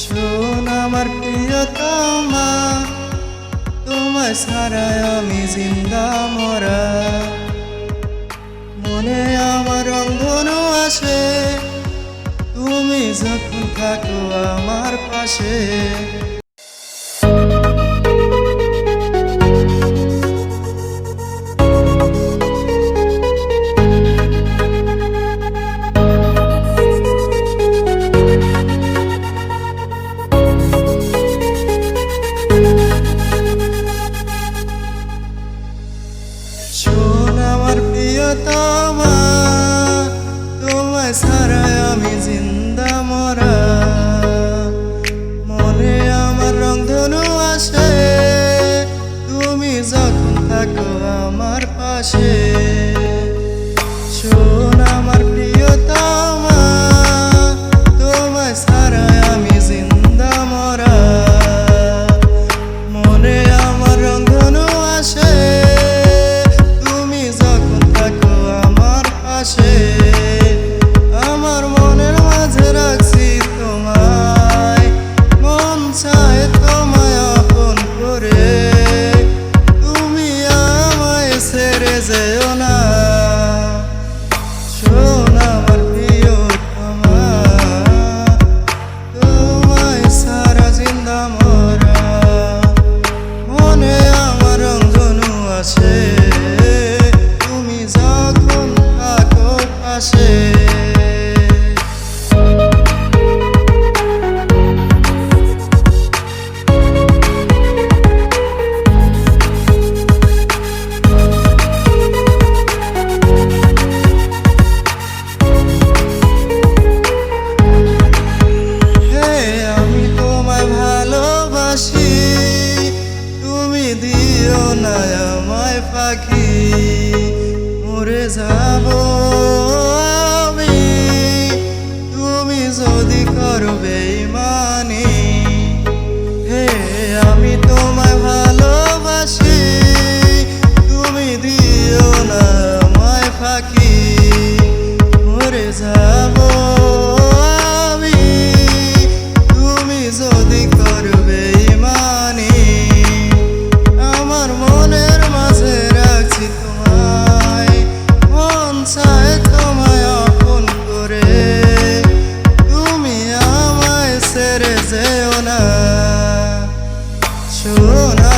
শোন আমার প্রিয়তমা তোমার সারায় আমি জিন্দা মরা। মনে আমার রন্ধন আসে, তুমি যখন থাকো আমার পাশে। আকাশে না আমায় পাখি, মরে যাব আমি। তুমি যদি করবে মানি হে আমি তোমায় ভালোবাসি। তুমি দিও না আমায় পাখি, মরে যাব Barcelona.